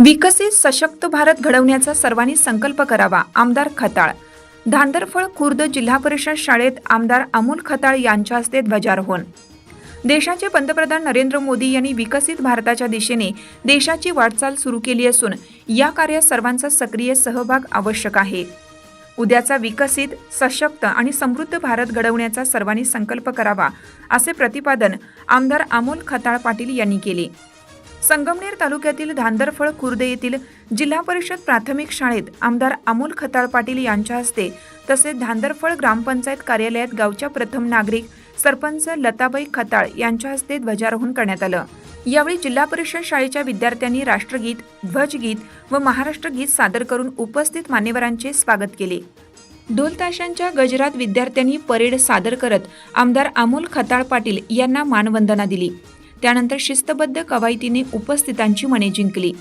विकसित सशक्त भारत घडवण्याचा सर्वांनी संकल्प करावा आमदार खताळ. धांदरफळ खुर्द जिल्हा परिषद शाळेत आमदार अमोल खताळ यांच्या हस्ते ध्वजारोहण. देशाचे पंतप्रधान नरेंद्र मोदी यांनी विकसित भारताच्या दिशेने देशाची वाटचाल सुरू केली असून या कार्यात सर्वांचा सक्रिय सहभाग आवश्यक आहे. उद्याचा विकसित सशक्त आणि समृद्ध भारत घडवण्याचा सर्वांनी संकल्प करावा असे प्रतिपादन आमदार अमोल खताळ पाटील यांनी केले. संगमनेर तालुक्यातील धांदरफळ खुर्द येथील जिल्हा परिषद प्राथमिक शाळेत आमदार अमोल खताळ पाटील यांच्या हस्ते तसेच धांदरफळ ग्रामपंचायत कार्यालयात गावच्या प्रथम नागरिक सरपंच लताबाई खताळ यांच्या हस्ते ध्वजारोहण करण्यात आलं. यावेळी जिल्हा परिषद शाळेच्या विद्यार्थ्यांनी राष्ट्रगीत ध्वजगीत व महाराष्ट्र गीत सादर करून उपस्थित मान्यवरांचे स्वागत केले. ढोल ताशांच्या गजरात विद्यार्थ्यांनी परेड सादर करत आमदार अमोल खताळ पाटील यांना मानवंदना दिली. त्यानंतर शिस्तबद्ध कवायतीने उपस्थितांची मने जिंकली.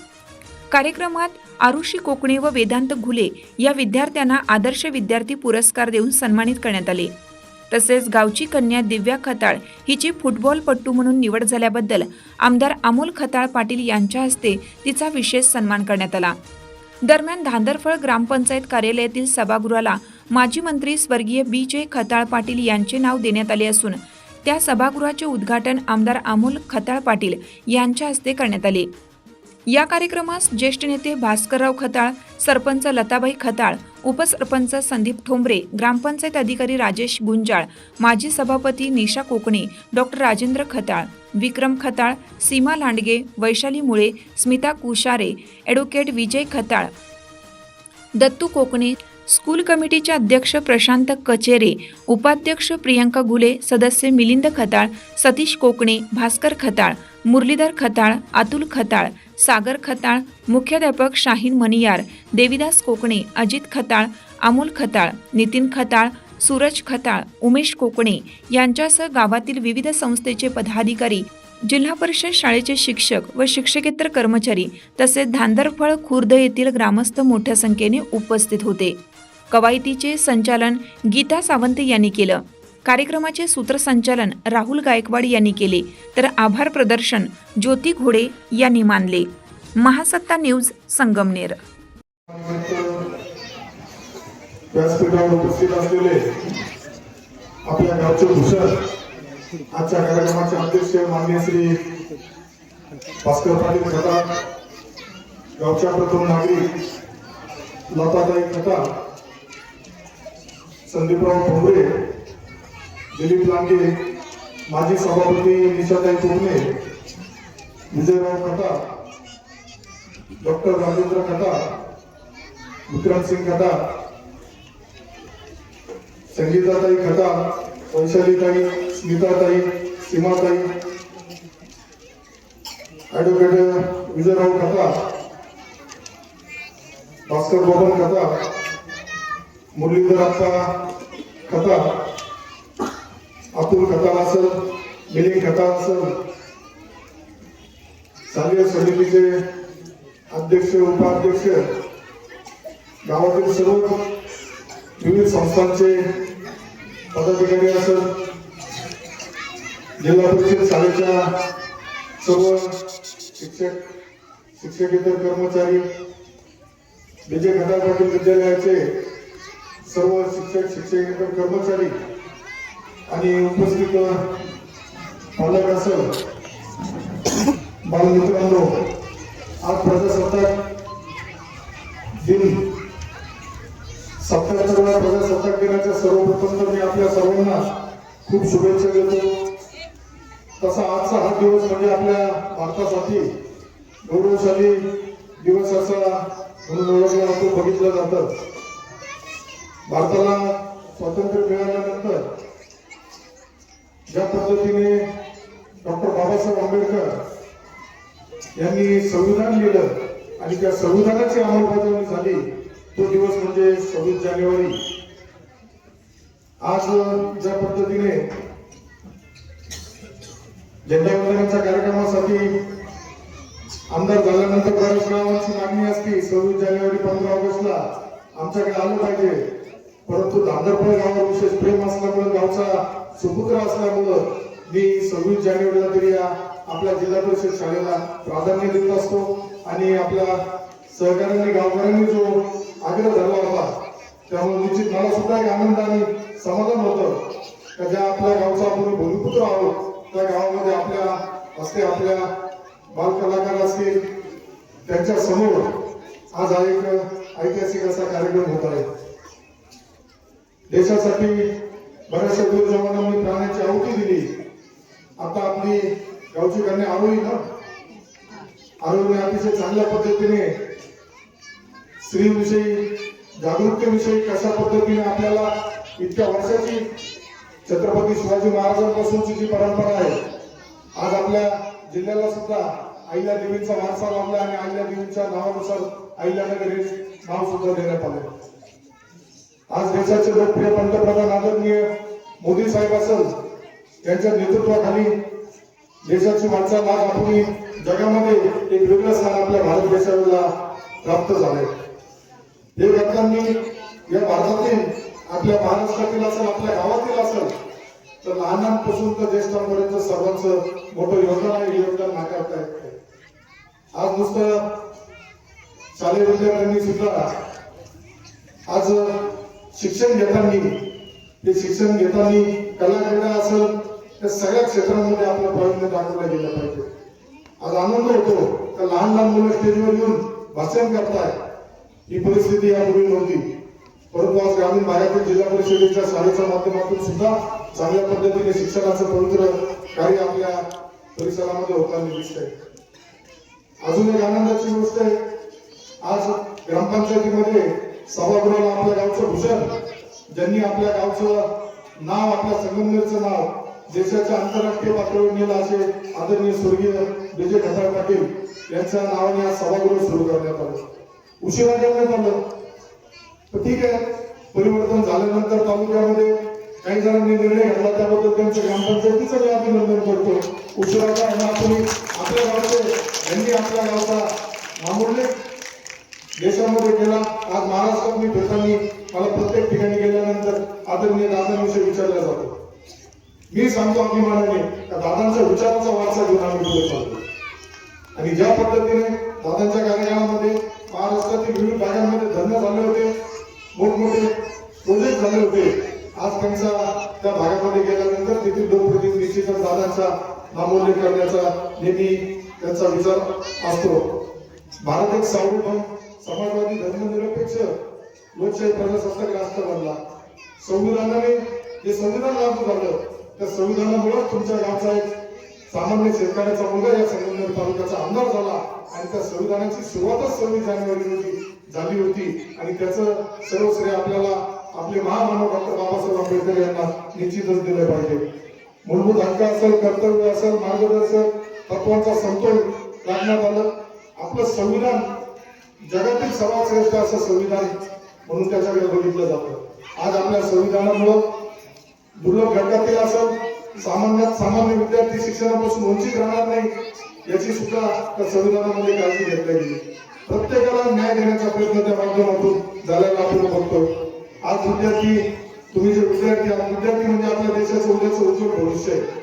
कार्यक्रमात आरुषी कोकणे व वेदांत घुले या विद्यार्थ्यांना आदर्श विद्यार्थी पुरस्कार देऊन सन्मानित करण्यात आले. तसेच गावची कन्या दिव्या खताळ हिची फुटबॉलपट्टू म्हणून निवड झाल्याबद्दल आमदार अमोल खताळ पाटील यांच्या हस्ते तिचा विशेष सन्मान करण्यात आला. दरम्यान धांदरफळ ग्रामपंचायत कार्यालयातील सभागृहाला माजी मंत्री स्वर्गीय बी. जे. खताळ पाटील यांचे नाव देण्यात आले असून त्या सभागृहाचे उद्घाटन आमदार अमोल खताळ पाटील यांच्या हस्ते करण्यात आले. या कार्यक्रमास ज्येष्ठ नेते भास्करराव खताळ सरपंच लताबाई खताळ उपसरपंच संदीप ठोंबरे ग्रामपंचायत अधिकारी राजेश गुंजाळ माजी सभापती Nisha Kokane doctor Rajendra Khatal Vikram Khatal Seema Landge Vaishali Mule Smita Kushare advocate Vijay Khatal Dattu Kokane school कमिटीचे अध्यक्ष प्रशांत कचेरे उपाध्यक्ष प्रियंका घुले सदस्य मिलिंद खताळ सतीश कोकणे भास्कर खताळ मुरलीधर खताळ अतुल खताळ सागर खताळ मुख्याध्यापक शाहीन मनियार देविदास कोकणे अजित खताळ अमोल खताळ नितीन खताळ सूरज खताळ उमेश कोकणे यांच्यासह गावातील विविध संस्थेचे पदाधिकारी जिल्हा परिषद शाळेचे शिक्षक व शिक्षकेतर कर्मचारी तसेच धांदरफळ खुर्द येथील ग्रामस्थ मोठ्या संख्येने उपस्थित होते. कवायतीचे संचालन गीता सावंत यांनी केलं. कार्यक्रमाचे सूत्रसंचालन राहुल गायकवाड यांनी केले. तर आभार प्रदर्शन ज्योती घोडे यांनी मानले. महासत्ता न्यूज संगमनेर. व्यासपीठावर उपस्थित असलेले आपल्या गावचे भूषण आजच्या कार्यक्रमाचे अध्यक्ष माननीय श्री भास्कर पाटील खता गावच्या प्रथम नागरिक लताताई खता संदीपराव ठोंबरे दिलीप लांडे माजी सभापती निशाताई कोकणे विजयराव खता डॉक्टर राजेंद्र विक्रम विक्रमसिंग खटा संगीताताई खटा वैशालीताई स्मिताताई सीमाताई ॲडव्होकेट विजयराव खटा भास्कर बबन खता मुरलीधर अप्पा खता अतुल कथा असल मिलिंद खता असल स्थानिक समितीचे अध्यक्ष उपाध्यक्ष गावातील सर्व विविध संस्थांचे पदाधिकारी असत जिल्हा परिषद शाळेच्या सर्व शिक्षक शिक्षकेतर कर्मचारी विजय खंडार पाटील विद्यालयाचे सर्व शिक्षक शिक्षकेतर कर्मचारी आणि उपस्थित पालक असं बालमित्रांनो आज प्रजासत्ताक दिन. सत्याहत्तरव्या प्रजासत्ताक दिनाच्या सर्वप्रथम तर मी आपल्या सर्वांना खूप शुभेच्छा देतो. तसा आजचा हा दिवस म्हणजे आपल्या भारतासाठी गौरवशाली दिवस असा म्हणून ओळखला जातो बघितलं जातं. भारताला स्वातंत्र्य मिळाल्यानंतर ज्या पद्धतीने डॉक्टर बाबासाहेब आंबेडकर यांनी संविधान लिहिलं आणि त्या संविधानाची अंमलबजावणी झाली तो दिवस म्हणजे सव्वीस जानेवारी. आज ज्या पद्धतीने झेंडावंदनाच्या कार्यक्रमासाठी आमदार झाल्यानंतर बऱ्याच गावांची मागणी असते सव्वीस जानेवारी पंधरा ऑगस्टला आमच्याकडे आलं पाहिजे. परंतु धांदरपळ गावावर विशेष प्रेम असल्यामुळे गावचा सुपुत्र असल्यामुळं मी सव्वीस जानेवारीला तरी आपल्या जिल्हा परिषद शाळेला प्राधान्य देत असतो. आणि आपल्या सहकाऱ्यांनी गावकऱ्यांनी जो आग्रह धरला होता त्यामुळे निश्चित मला सुद्धा एक आनंद आणि समाधान होतं का ज्या आपल्या गावचा आपण भूमिपुत्र आहोत त्या गावामध्ये आपल्या असते आपल्या बालकलाकार असतील त्यांच्यासमोर आज हा एक ऐतिहासिक असा कार्यक्रम होत आहे. देशासाठी बऱ्याचशा वीर जवानांनी प्राण्याची आहुती दिली. आता आपली गावची कन्या आरोही ना? आरोहीने अतिशय चांगल्या पद्धतीने. स्त्रीविषयी जागरूकतेविषयी कशा पद्धतीने आपल्याला इतक्या वर्षाची छत्रपती शिवाजी महाराजांपासूनची जी परंपरा आहे आज आपल्या जिल्ह्याला सुद्धा आईला देवींचा वारसा लाभला आणि आईला देवींच्या नावानुसार अहिल्यानगर हे नाव सुद्धा देण्यात आले. आज देशाचे लोकप्रिय पंतप्रधान आदरणीय मोदी साहेब असेल यांच्या नेतृत्वाखाली देशाची वाटचाल आज आपण जगामध्ये एक वेगळं स्थान आपल्या भारत देशाला प्राप्त झालंय. हे घटकांनी या भारतातील आपल्या महाराष्ट्रातील असेल आपल्या गावातील असेल तर लहानांपासून तर ज्येष्ठांपर्यंत सर्वांचं मोठं योगदान आहे योगदान नाकारता येत आज नुसतं शालेय विद्यार्थ्यांनी सुद्धा आज शिक्षण घेताना ते शिक्षण घेताना कलाक्रीडा असेल त्या सगळ्या क्षेत्रांमध्ये आपलं प्रावीण्य दाखवलं गेलं पाहिजे. आज आनंद होतो का लहान लहान मुलं स्टेजवर येऊन भाषण करताय. ही परिस्थिती यापूर्वी नव्हती. परंतु आज ग्रामीण भागातील जिल्हा परिषदेच्या शाळेच्या माध्यमातून सुद्धा चांगल्या पद्धतीने शिक्षणाचं पवित्र कार्य आपल्या परिसरामध्ये होताना दिसत आहे अजून एक आनंदाची गोष्ट आहे. आज ग्रामपंचायतीमध्ये सभागृहाला आपल्या गावचं भूषण ज्यांनी आपल्या गावचं नाव आपल्या संगमनेरचं नाव देशाच्या आंतरराष्ट्रीय पातळीवर नेलं असे आदरणीय स्वर्गीय विजय खताळ पाटील यांच्या नावाने आज सभागृह सुरू करण्यात आलं. उशिरा करण्यात आलं. तर ठीक आहे परिवर्तन झाल्यानंतर तालुक्यामध्ये काही जणांनी निर्णय घेतला त्याबद्दल त्यांच्या ग्रामपंचायतीचं मी अभिनंदन करतो. उशिरा का आपण आपल्या गावचे यांनी आपल्या गावचा मामुल्य देशामध्ये गेला आज महाराष्ट्रात मी फिरताना मला प्रत्येक ठिकाणी गेल्यानंतर आदरणीय दादांविषयी विचारलं जातो. मी सांगतो अभिमानाने त्या दादांचा विचाराचा वारसा घेऊन आम्ही पुढे चालतो आणि ज्या पद्धतीने दादांच्या कार्यकाळामध्ये महाराष्ट्रातील विविध भागांमध्ये धंदे झाले होते मोठमोठे प्रोजेक्ट झाले होते आज त्यांचा त्या भागामध्ये गेल्यानंतर तेथील लोकप्रतिनिधी निश्चितच दादांचा नामोल्लेख करण्याचा नेहमी त्यांचा विचार असतो. भारत एक सार्वभौम समाजवादी धर्मनिरपेक्ष लोकशाही प्रजासत्ताक राष्ट्र बनला. संविधानाने जे संविधान लागू झालं त्या संविधानामुळे तुमच्या गावचा एक सामान्य शेतकऱ्याचा मुलगा या संगमनेर तालुक्याचा आमदार झाला आणि त्या संविधानाची सुरुवातच सव्वीस जानेवारी रोजी झाली होती. आणि त्याचं सर्व श्रेय आपल्याला आपले महामानव डॉक्टर बाबासाहेब आंबेडकर यांना निश्चितच दिलं पाहिजे. मूलभूत हक्क असेल कर्तव्य असेल मार्गदर्शन तत्वांचा समतोल राखण्यात आलं. आपलं संविधान जगातील सर्वात श्रेष्ठ असं संविधान म्हणून त्याच्याकडे बघितलं जातं. आज आपल्या संविधानामुळं दुर्लभ घटकातील असं सामान्यात सामान्य विद्यार्थी शिक्षणापासून वंचित राहणार नाही याची सुद्धा त्या संविधानामध्ये काळजी घेतली गेली. प्रत्येकाला न्याय देण्याचा प्रयत्न त्या माध्यमातून झालेला आपण बघतो आज विद्यार्थी तुम्ही जे विद्यार्थी आहात विद्यार्थी म्हणजे आपल्या देशाचं उद्याचं उज्ज्वल भविष्य आहे.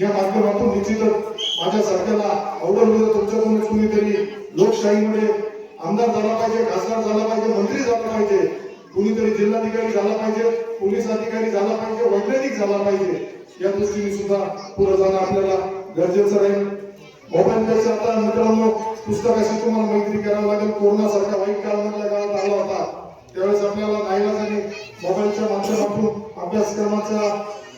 या माध्यमातून निश्चितच माझ्या सरकारला आवडलं तुमच्याकडून तुम्ही तरी लोकशाहीमध्ये आमदार झाला पाहिजे खासदार झाला पाहिजे मंत्री झाला पाहिजे कुणीतरी जिल्हाधिकारी झाला पाहिजे पोलीस अधिकारी झाला पाहिजे वैज्ञानिक झाला पाहिजे या दृष्टीने सुद्धा पुढे जाणं आपल्याला गरजेचं राहील. मोबाईल आता मित्रांनो पुस्तकाशी तुम्हाला मैत्री करावं लागेल. कोरोना सारखा वाईट काळ मधल्या आला होता. त्यावेळेस आपल्याला नाईलाजाने मोबाईलच्या माध्यमातून अभ्यासक्रमाचा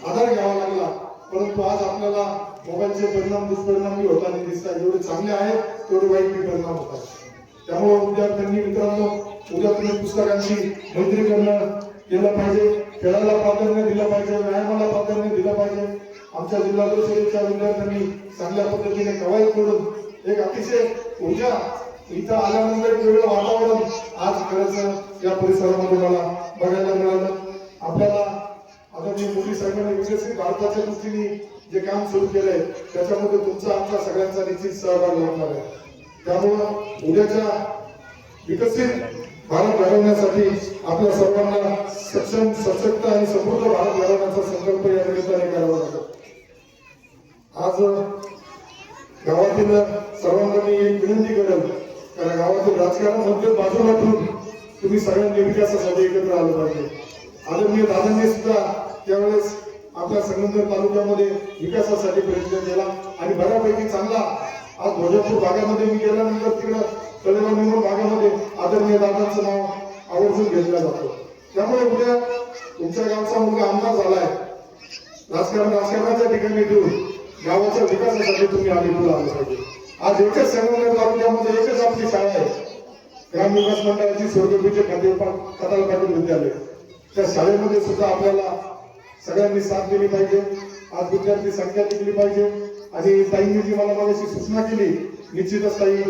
आधार घ्यावा लागला. परंतु आज आपल्याला मोबाईलचे परिणाम दुष्परिणाम होताना दिसतात जेवढे चांगले आहेत तेवढे वाईट परिणाम होतात त्यामुळे विद्यार्थ्यांनी मित्रांनो उद्या तुम्ही पुस्तकांची मैत्री करणं केलं पाहिजे. खेळाला प्राधान्य दिलं पाहिजे व्यायामाला प्राधान्य दिलं पाहिजे. आमच्या जिल्हा परिषदेच्या विद्यार्थ्यांनी चांगल्या पद्धतीने कवायत करून एक अतिशय ऊर्जा इथं आल्यानंतर एक वेगळं वातावरण आज खरंच या परिसरामध्ये मला बघायला मिळालं. आपल्याला आता जी मोदी सरकारने विकसित भारताच्या दृष्टीने जे काम सुरू केलंय त्याच्यामध्ये तुमचा आमचा सगळ्यांचा निश्चित सहभाग लागणार आहे. त्यामुळं उद्याच्या विकसित भारत घडवण्यासाठी आपल्या सर्वांना सक्षम सशक्त आणि समृद्ध भारत घडवण्याचा संकल्प या निमित्ताने करावा लागतो. आज गावातील सर्वांना मी एक विनंती करेल कारण गावातील राजकारणामध्ये बाजूला ठेवून तुम्ही सगळ्यांनी विकासासाठी एकत्र आलं पाहिजे. आदरणीय दादांनी सुद्धा त्यावेळेस आपल्या संगमनेर तालुक्यामध्ये विकासासाठी प्रयत्न केला आणि बऱ्यापैकी चांगला आज ध्वजापूर भागामध्ये मी गेल्यानंतर तिकडं तळेगाव निवडून भागामध्ये आदरणीय दादांचं नाव आवर्जून घेतलं जातं. त्यामुळे उद्या तुमच्या गावचा मुलगा आमदार झालाय. राजकारण राजकारणाच्या ठिकाणी देऊन गावाच्या विकासासाठी तुम्ही आधी आले पाहिजे आज एकच संगमनेर तालुक्यामध्ये एकच आपली शाळा आहे. ग्राम विकास मंडळाची स्वर्गपीचे खाते कदाल पाटील विद्यालय. त्या शाळेमध्ये सुद्धा आपल्याला सगळ्यांनी साथ दिली पाहिजे. आज विद्यार्थी संख्या टिकली पाहिजे. आणि ताईंनी जी मला माझ्याशी सूचना केली निश्चितच ताई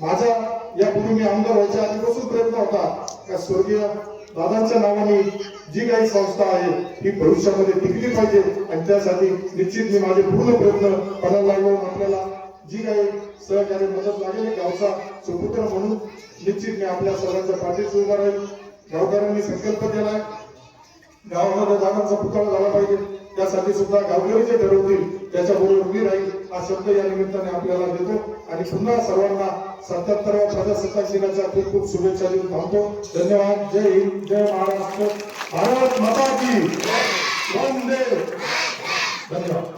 माझा यापूर्वी मी आमदार व्हायच्या आधीपासून प्रयत्न होता. का स्वर्गीय दादांच्या नावाने जी काही संस्था आहे ही भविष्यामध्ये टिकली पाहिजे. आणि त्यासाठी निश्चित मी माझे पूर्ण प्रयत्न पणाला लावून आपल्याला जी काही सहकार्य मदत लागेल गावचा सुपुत्र म्हणून निश्चित मी आपल्या सर्वांच्या पाठीशी उभा राहील. गावकऱ्यांनी संकल्प केलाय. गावामध्ये दादांचा पुतळा झाला पाहिजे. त्यासाठी सुद्धा गावकरी जे ठरवतील त्याच्याबरोबर मी राहील हा शब्द या निमित्ताने आपल्याला देतो. आणि पुन्हा सर्वांना सत्याहत्तराव्या प्रजासत्ताक दिनाच्या खूप खूप शुभेच्छा देऊन थांबतो. धन्यवाद. जय हिंद. जय महाराष्ट्र. भारत माता की. वंदे. धन्यवाद.